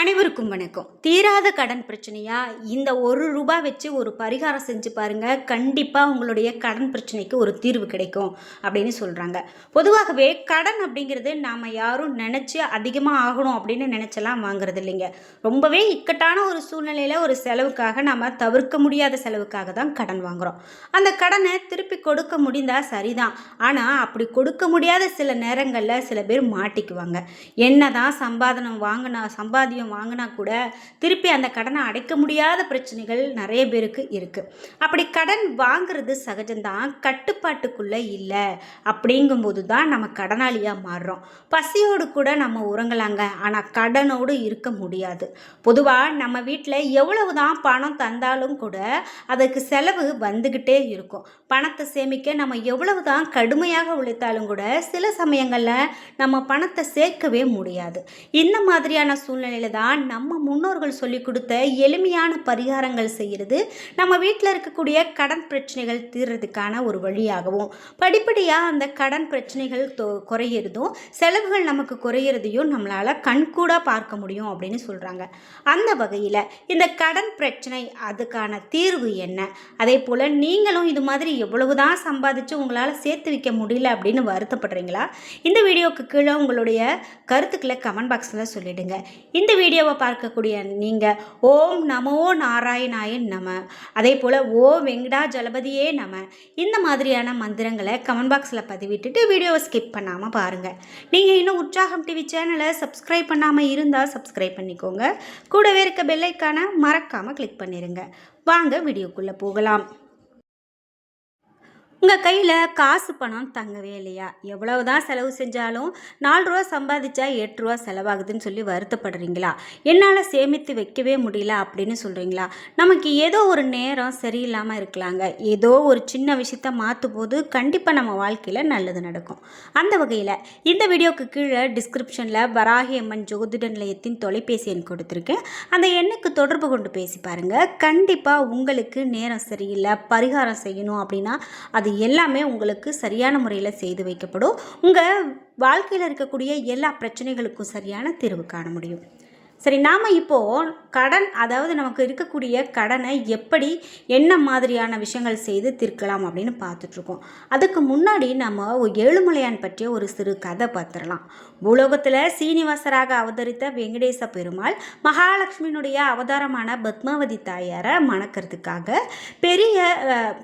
அனைவருக்கும் வணக்கம். தீராத கடன் பிரச்சனையா? இந்த ஒரு ரூபாய் வச்சு ஒரு பரிகாரம் செஞ்சு பாருங்க. கண்டிப்பாக உங்களுடைய கடன் பிரச்சனைக்கு ஒரு தீர்வு கிடைக்கும் அப்படின்னு சொல்கிறாங்க பொதுவாகவே கடன் அப்படிங்கிறது நாம் யாரும் நினச்சி அதிகமாக ஆகணும் அப்படின்னு நினச்செல்லாம் வாங்குறது இல்லைங்க. ரொம்பவே இக்கட்டான ஒரு சூழ்நிலையில் ஒரு செலவுக்காக நாம் தவிர்க்க முடியாத செலவுக்காக தான் கடன் வாங்குகிறோம் அந்த கடனை திருப்பி கொடுக்க முடிந்தால் சரிதான். ஆனால் அப்படி கொடுக்க முடியாத சில நேரங்களில் சில பேர் மாட்டிக்குவாங்க. என்ன தான் சம்பாதனம் வாங்கினா சம்பாதியம் வாங்கினா கூட திருப்பி அந்த கடனை அடைக்க முடியாத பிரச்சனைகள் நிறைய பேருக்கு இருக்குது அப்படி கடன் வாங்குறது சகஜம்தான் கட்டுப்பாட்டுக்குள்ளே இல்லை அப்படிங்கும்போது தான் நம்ம கடனாளியாக மாறுறோம். பசியோடு கூட நம்ம உறங்கலாங்க ஆனால் கடனோடு இருக்க முடியாது. பொதுவாக நம்ம வீட்டில் எவ்வளவு தான் பணம் தந்தாலும் கூட அதுக்கு செலவு வந்துக்கிட்டே இருக்கும். பணத்தை சேமிக்க நம்ம எவ்வளவு தான் கடுமையாக உழைத்தாலும் கூட சில சமயங்களில் நம்ம பணத்தை சேர்க்கவே முடியாது. இந்த மாதிரியான சூழ்நிலையில் தான் நம்ம முன்னோர்கள் சொல்லி கொடுத்த எளிமையான பரிகாரங்கள் செய்கிறது. நம்ம வீட்டில் இருக்கக்கூடிய கடன் பிரச்சனைகள் தீர்றதுக்கான ஒரு வழியாகவும் படிப்படியாக அந்த கடன் பிரச்சனைகள் தொ குறையிறதும் செலவுகள் நமக்கு குறையிறதையும் நம்மளால் கண்கூடாக பார்க்க முடியும் அப்படின்னு சொல்கிறாங்க அந்த வகையில் இந்த கடன் பிரச்சனை அதுக்கான தீர்வு என்ன? அதே போல் நீங்களும் இது மாதிரி எவ்வளவு தான் சம்பாதிச்சு உங்களால் சேர்த்து வைக்க முடியல அப்படின்னு வருத்தப்படுறீங்களா? இந்த வீடியோவுக்கு கீழே உங்களுடைய கருத்துக்களை கமெண்ட் பாக்ஸில் சொல்லிடுங்க. இந்த வீடியோவை பார்க்கக்கூடிய நீங்கள் ஓம் நமோ நாராயணாயன் நம. அதே போல் ஓ வெங்கடா ஜலபதியே நம. இந்த மாதிரியான மந்திரங்களை கமெண்ட் பாக்ஸில் பதிவிட்டுட்டு வீடியோவை ஸ்கிப் பண்ணாமல் பாருங்கள் நீங்கள் இன்னும் உற்சாகம் டிவி சேனலை சப்ஸ்கிரைப் பண்ணாமல் இருந்தால் சப்ஸ்கிரைப் பண்ணிக்கோங்க. கூடவே இருக்க பெல்லைக்கான மறக்காமல் கிளிக் பண்ணிடுங்க வாங்க வீடியோக்குள்ளே போகலாம். உங்கள் கையில் காசு பணம் தங்கவே இல்லையா? எவ்வளவு தான் செலவு செஞ்சாலும் நாலு ரூபா சம்பாதிச்சா எட்டு ரூபா செலவாகுதுன்னு சொல்லி வருத்தப்படுறீங்களா? என்னால் சேமித்து வைக்கவே முடியல அப்படின்னு சொல்கிறீங்களா நமக்கு ஏதோ ஒரு நேரம் சரியில்லாமல் இருக்கலாங்க. ஏதோ ஒரு சின்ன விஷயத்த மாற்றும் போது கண்டிப்பாக நம்ம வாழ்க்கையில் நல்லது நடக்கும். அந்த வகையில் இந்த வீடியோக்கு கீழே டிஸ்கிரிப்ஷனில் வராகி அம்மன் ஜோதிட நிலையத்தின் தொலைபேசி எண் கொடுத்துருக்கேன். அந்த எண்ணுக்கு தொடர்பு கொண்டு பேசி பாருங்கள் கண்டிப்பாக உங்களுக்கு நேரம் சரியில்லை பரிகாரம் செய்யணும் அப்படின்னா அது எல்லாமே உங்களுக்கு சரியான முறையில் செய்து வைக்கப்படும். உங்கள் வாழ்க்கையில் இருக்கக்கூடிய எல்லா பிரச்சனைகளுக்கும் சரியான தீர்வு காண முடியும். சரி நாம் இப்போது கடன் அதாவது நமக்கு இருக்கக்கூடிய கடனை எப்படி என்ன மாதிரியான விஷயங்கள் செய்து தீர்க்கலாம் அப்படின்னு பார்த்துட்ருக்கோம். அதுக்கு முன்னாடி நம்ம ஏழுமலையான் பற்றிய ஒரு சிறு கதை பார்த்துடலாம். பூலோகத்தில் சீனிவாசராக அவதரித்த வெங்கடேச பெருமாள் மகாலட்சுமியினுடைய அவதாரமான பத்மாவதி தாயாரை மணக்கிறதுக்காக பெரிய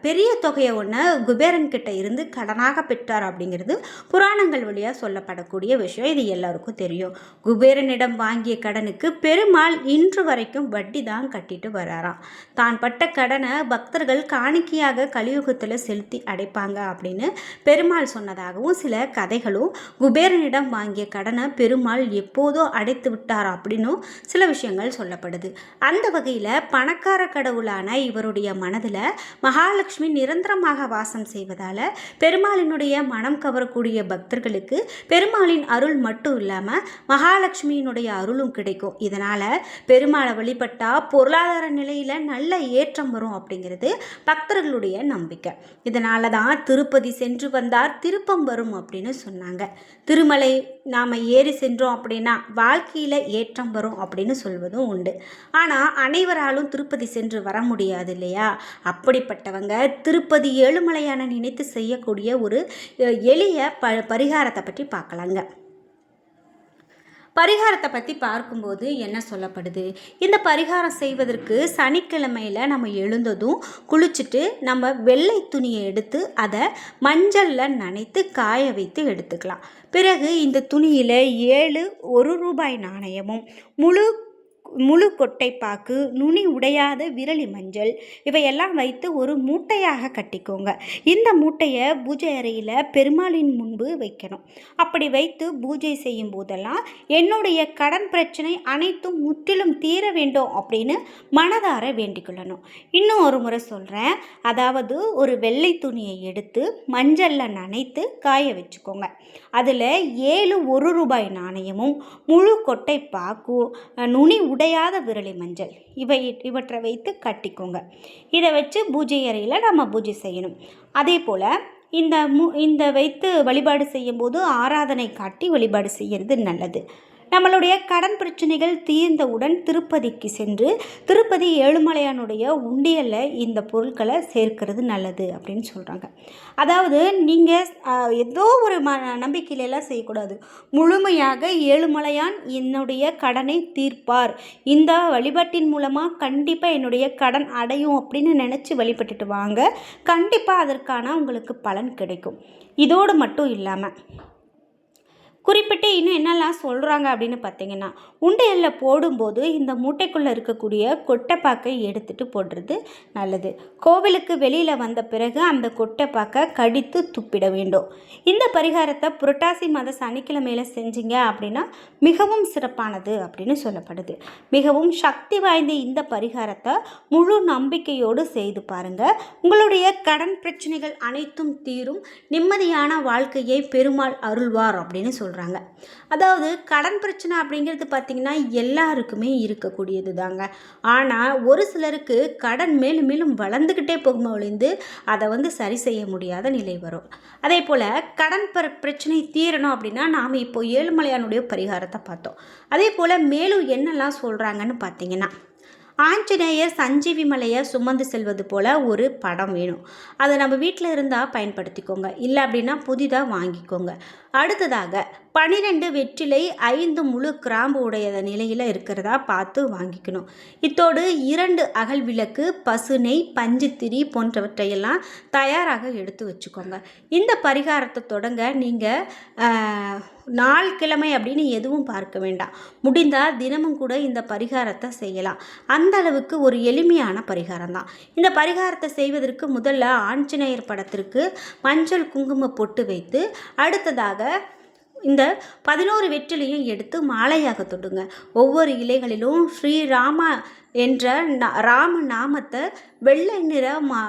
பெரிய தொகையை ஒன்று குபேரன் கிட்ட இருந்து கடனாக பெற்றார் அப்படிங்கிறது புராணங்கள் வழியாக சொல்லப்படக்கூடிய விஷயம். இது எல்லாருக்கும் தெரியும். குபேரனிடம் வாங்கிய கடனுக்கு பெருமாள் இன்று வரைக்கும் வட்டி தான் கட்டிட்டு வராராம். தான் பட்ட கடனை பக்தர்கள் காணிக்கையாக கலியுகத்தில் செலுத்தி அடைப்பாங்க அப்படின்னு பெருமாள் சொன்னதாகவும் சில கதைகளும் குபேரனிடம் வாங்கிய கடனை பெருமாள் எப்போதோ அடைத்து விட்டார் அப்படின்னும் சில விஷயங்கள் சொல்லப்படுது. அந்த வகையில் பணக்கார கடவுளான இவருடைய மனதில் மகாலட்சுமி நிரந்தரமாக வாசம் செய்வதால் பெருமாளினுடைய மனம் கவரக்கூடிய பக்தர்களுக்கு பெருமாளின் அருள் மட்டும் இல்லாமல் மகாலட்சுமியினுடைய அருளும் கிடைக்கும். இதனால் பெருமாளை வழிபட்டால் பொருளாதார நிலையில் நல்ல ஏற்றம் வரும் அப்படிங்கிறது பக்தர்களுடைய நம்பிக்கை. இதனால தான் திருப்பதி சென்று வந்தால் திருப்பம் வரும் அப்படின்னு சொன்னாங்க. திருமலை நாம் ஏறி சென்றோம் அப்படின்னா வாழ்க்கையில் ஏற்றம் வரும் அப்படின்னு சொல்வதும் உண்டு. ஆனால் அனைவராலும் திருப்பதி சென்று வர முடியாது இல்லையா? அப்படிப்பட்டவங்க திருப்பதி ஏழுமலையான நினைத்து செய்யக்கூடிய ஒரு எளிய ப பரிகாரத்தை பற்றி பார்க்கலாங்க. பரிகாரத்தை பற்றி பார்க்கும்போது என்ன சொல்லப்படுது? இந்த பரிகாரம் செய்வதற்கு சனிக்கிழமையில் நம்ம எழுந்ததும் குளிச்சுட்டு நம்ம வெள்ளை துணியை எடுத்து அதை மஞ்சளில் நனைத்து காய வைத்து எடுத்துக்கலாம். பிறகு இந்த துணியில் ஏழு ஒரு ரூபாய் நாணயமும் முழு முழு கொட்டைப்பாக்கு நுனி உடையாத விரலி மஞ்சள் இவையெல்லாம் வைத்து ஒரு மூட்டையாக கட்டிக்கோங்க. இந்த மூட்டையை பூஜை அறையில் பெருமாளின் முன்பு வைக்கணும். அப்படி வைத்து பூஜை செய்யும் போதெல்லாம் என்னுடைய கடன் பிரச்சனை அனைத்தும் முற்றிலும் தீர வேண்டும் அப்படின்னு மனதார வேண்டிக்கொள்ளணும் இன்னும் ஒரு முறை சொல்கிறேன் அதாவது ஒரு வெள்ளை துணியை எடுத்து மஞ்சளில் நனைத்து காய வச்சுக்கோங்க. அதில் ஏழு ஒரு ரூபாய் நாணயமும் முழு கொட்டை பாக்கு நுனி உடையாத விரலி மஞ்சள். இவை இவற்றை வைத்து கட்டிக்கோங்க. இதை வச்சு பூஜை அறையில் நம்ம பூஜை செய்யணும். அதே போல் இந்த மு இந்த வைத்து வழிபாடு செய்யும்போது ஆராதனை காட்டி வழிபாடு செய்கிறது நல்லது. நம்மளுடைய கடன் பிரச்சனைகள் தீர்ந்தவுடன் திருப்பதிக்கு சென்று திருப்பதி ஏழுமலையானுடைய உண்டியலில் இந்த பொருட்களை சேர்க்கிறது நல்லது அப்படின்னு சொல்கிறாங்க அதாவது நீங்கள் ஏதோ ஒரு ம நம்பிக்கையிலலாம் செய்யக்கூடாது. முழுமையாக ஏழுமலையான் என்னுடைய கடனை தீர்ப்பார். இந்த வழிபாட்டின் மூலமாக கண்டிப்பாக என்னுடைய கடன் அடையும் அப்படின்னு நினச்சி வழிபட்டுட்டு வாங்க. கண்டிப்பாக அதற்கான உங்களுக்கு பலன் கிடைக்கும். இதோடு மட்டும் இல்லாமல் குறிப்பிட்டு இன்னும் என்னெல்லாம் சொல்கிறாங்க அப்படின்னு பார்த்தீங்கன்னா உண்டையல்ல போடும்போது இந்த மூட்டைக்குள்ளே இருக்கக்கூடிய கொட்டைப்பாக்கை எடுத்துகிட்டு போடுறது நல்லது. கோவிலுக்கு வெளியில் வந்த பிறகு அந்த கொட்டைப்பாக்கை கடித்து துப்பிட வேண்டும். இந்த பரிகாரத்தை புரட்டாசி மாத சனிக்கிழமையில் செஞ்சீங்க அப்படின்னா மிகவும் சிறப்பானது அப்படின்னு சொல்லப்படுது. மிகவும் சக்தி வாய்ந்த இந்த பரிகாரத்தை முழு நம்பிக்கையோடு செய்து பாருங்கள் உங்களுடைய கடன் பிரச்சனைகள் அனைத்தும் தீரும். நிம்மதியான வாழ்க்கையை பெருமாள் அருள்வார் அப்படின்னு சொல்கிறாங்க அதாவது கடன் பிரச்சனை அப்படிங்கிறது பார்த்திங்கன்னா எல்லாருக்குமே இருக்கக்கூடியது தாங்க. ஆனால் ஒரு சிலருக்கு கடன் மேலும் மேலும் வளர்ந்துக்கிட்டே போகுமா ஒழிந்து அதை வந்து சரி செய்ய முடியாத நிலை வரும். அதே போல் கடன் பிர பிரச்சனை தீரணும் அப்படின்னா நாம் இப்போ ஏழுமலையானுடைய பரிகாரத்தை பார்த்தோம். அதே போல் மேலும் என்னெல்லாம் சொல்கிறாங்கன்னு பார்த்தீங்கன்னா ஆஞ்சநேயர் சஞ்சீவி மலையை சுமந்து செல்வது போல் ஒரு படம் வேணும். அதை நம்ம வீட்டில் இருந்தால் பயன்படுத்திக்கோங்க. இல்லை அப்படின்னா புதிதாக வாங்கிக்கோங்க. அடுத்ததாக பனிரெண்டு வெற்றிலை ஐந்து முழு கிராம்பு உடைய நிலையில் இருக்கிறதா பார்த்து வாங்கிக்கணும். இத்தோடு இரண்டு அகல் விளக்கு பசுனை பஞ்சுத்திரி போன்றவற்றையெல்லாம் தயாராக எடுத்து வச்சுக்கோங்க. இந்த பரிகாரத்தை தொடங்க நீங்கள் நாள் கிழமை அப்படின்னு எதுவும் பார்க்க வேண்டாம். முடிந்தால் தினமும் கூட இந்த பரிகாரத்தை செய்யலாம். அந்த அளவுக்கு ஒரு எளிமையான பரிகாரம் தான். இந்த பரிகாரத்தை செய்வதற்கு முதல்ல ஆஞ்சநேயர் படத்திற்கு மஞ்சள் குங்கும பொட்டு வைத்து அடுத்ததாக இந்த பதினோரு வெற்றிலையும் எடுத்து மாலையாக தொடுங்க. ஒவ்வொரு இலைகளிலும் ஸ்ரீராம என்ற ராம நாமத்தை வெள்ளை நிற மா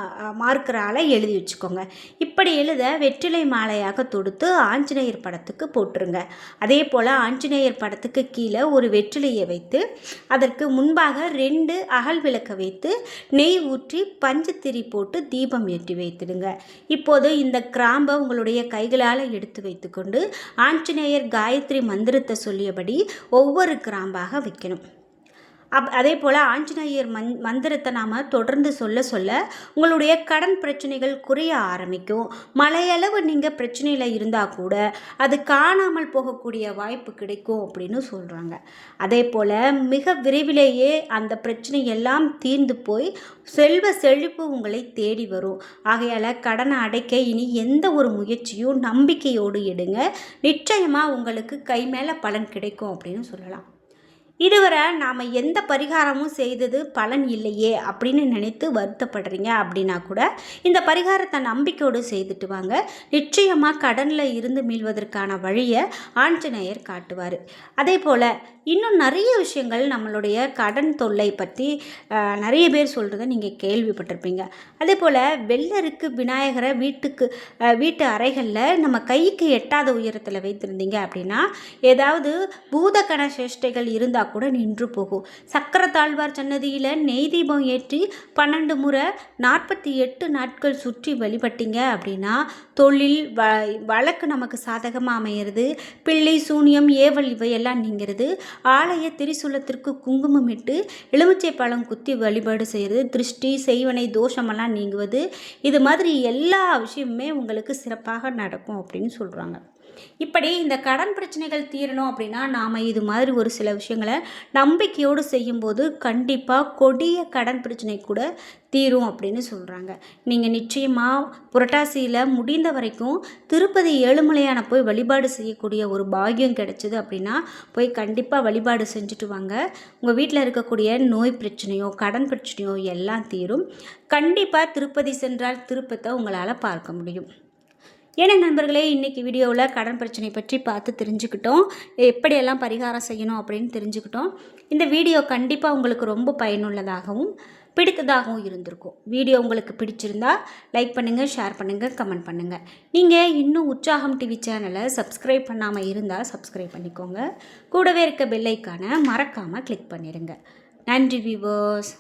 மார்க்கரால் எழுதி வச்சுக்கோங்க. இப்படி எழுத வெற்றிலை மாலையாக தொடுத்து ஆஞ்சநேயர் படத்துக்கு போட்டுருங்க. அதே போல் ஆஞ்சநேயர் படத்துக்கு கீழே ஒரு வெற்றிலையை வைத்து அதற்கு முன்பாக ரெண்டு அகல் விளக்க வைத்து நெய் ஊற்றி பஞ்சுத்திரி போட்டு தீபம் ஏற்றி வைத்திடுங்க. இப்போது இந்த கிராம்பை உங்களுடைய கைகளால் எடுத்து வைத்துக்கொண்டு ஆஞ்சநேயர் காயத்ரி மந்திரத்தை சொல்லியபடி ஒவ்வொரு கிராம்பாக வைக்கணும். அப் அதே போல் ஆஞ்சநேயர் மந் மந்திரத்தை நாம் தொடர்ந்து சொல்ல சொல்ல உங்களுடைய கடன் பிரச்சனைகள் குறைய ஆரம்பிக்கும். மலையளவு நீங்கள் பிரச்சனையில் இருந்தால் கூட அது காணாமல் போகக்கூடிய வாய்ப்பு கிடைக்கும் அப்படின்னு சொல்கிறாங்க அதே போல் மிக விரைவிலேயே அந்த பிரச்சனை எல்லாம் தீர்ந்து போய் செல்வ செழிப்பு உங்களை தேடி வரும். ஆகையால் கடனை அடைக்க இனி எந்த ஒரு முயற்சியும் நம்பிக்கையோடு எடுங்க. நிச்சயமாக உங்களுக்கு கை மேலே பலன் கிடைக்கும் அப்படின்னு சொல்லலாம். இதுவரை நாம் எந்த பரிகாரமும் செய்தது பலன் இல்லையே அப்படின்னு நினைத்து வருத்தப்படுறீங்க அப்படின்னா கூட இந்த பரிகாரத்தை நம்பிக்கையோடு செய்துட்டு வாங்க. நிச்சயமாக கடனில் இருந்து மீள்வதற்கான வழியை ஆஞ்சநேயர் காட்டுவார். அதே போல் இன்னும் நிறைய விஷயங்கள் நம்மளுடைய கடன் தொல்லை பற்றி நிறைய பேர் சொல்கிறத நீங்கள் கேள்விப்பட்டிருப்பீங்க. அதே போல் வெள்ளருக்கு விநாயகரை வீட்டுக்கு வீட்டு அறைகளில் நம்ம கைக்கு எட்டாத உயரத்தில் வைத்திருந்தீங்க அப்படின்னா ஏதாவது பூதகண சேஷ்டைகள் இருந்தால் கூட நின்று போகும் சக்கர தாழ்வார் சன்னதியில் நெய் தீபம் ஏற்றி பன்னெண்டு முறை நாற்பத்தி எட்டு நாட்கள் சுற்றி வழிபட்டீங்க அப்படின்னா தொழில் வ வழக்கு நமக்கு சாதகமாக அமையிறது. பிள்ளை சூனியம் ஏவல் இவையெல்லாம் நீங்கிறது. ஆலய திரிசூலத்திற்கு குங்குமமிட்டு எலுமிச்சை பழம் குத்தி வழிபாடு செய்கிறது. திருஷ்டி செய்வனை தோஷமெல்லாம் நீங்குவது. இது மாதிரி எல்லா விஷயமுமே உங்களுக்கு சிறப்பாக நடக்கும் அப்படின்னு சொல்கிறாங்க இப்படி இந்த கடன் பிரச்சனைகள் தீரணும் அப்படின்னா நாம் இது மாதிரி ஒரு சில விஷயங்களை நம்பிக்கையோடு செய்யும்போது கண்டிப்பாக கொடிய கடன் பிரச்சனை கூட தீரும் அப்படின்னு சொல்கிறாங்க நீங்கள் நிச்சயமாக புரட்டாசியில் முடிந்த வரைக்கும் திருப்பதி ஏழுமலையான போய் வழிபாடு செய்யக்கூடிய ஒரு பாகியம் கிடைச்சிது அப்படின்னா போய் கண்டிப்பாக வழிபாடு செஞ்சுட்டு வாங்க. உங்கள் வீட்டில் இருக்கக்கூடிய நோய் பிரச்சனையோ கடன் பிரச்சனையோ எல்லாம் தீரும். கண்டிப்பாக திருப்பதி சென்றால் திருப்பத்தை உங்களால் பார்க்க முடியும். ஏன்னா நண்பர்களே இன்றைக்கி வீடியோவில் கடன் பிரச்சனை பற்றி பார்த்து தெரிஞ்சுக்கிட்டோம். எப்படியெல்லாம் பரிகாரம் செய்யணும் அப்படின்னு தெரிஞ்சுக்கிட்டோம். இந்த வீடியோ கண்டிப்பாக உங்களுக்கு ரொம்ப பயனுள்ளதாகவும் பிடித்ததாகவும் இருந்திருக்கும். வீடியோ உங்களுக்கு பிடிச்சிருந்தா லைக் பண்ணுங்கள் ஷேர் பண்ணுங்கள் கமெண்ட் பண்ணுங்கள் நீங்கள் இன்னும் உற்சாகம் டிவி சேனலை சப்ஸ்கிரைப் பண்ணாமல் இருந்தால் சப்ஸ்கிரைப் பண்ணிக்கோங்க. கூடவே இருக்க பெல்லைக்கான மறக்காமல் கிளிக் பண்ணிடுங்க நன்றி வியூவர்ஸ்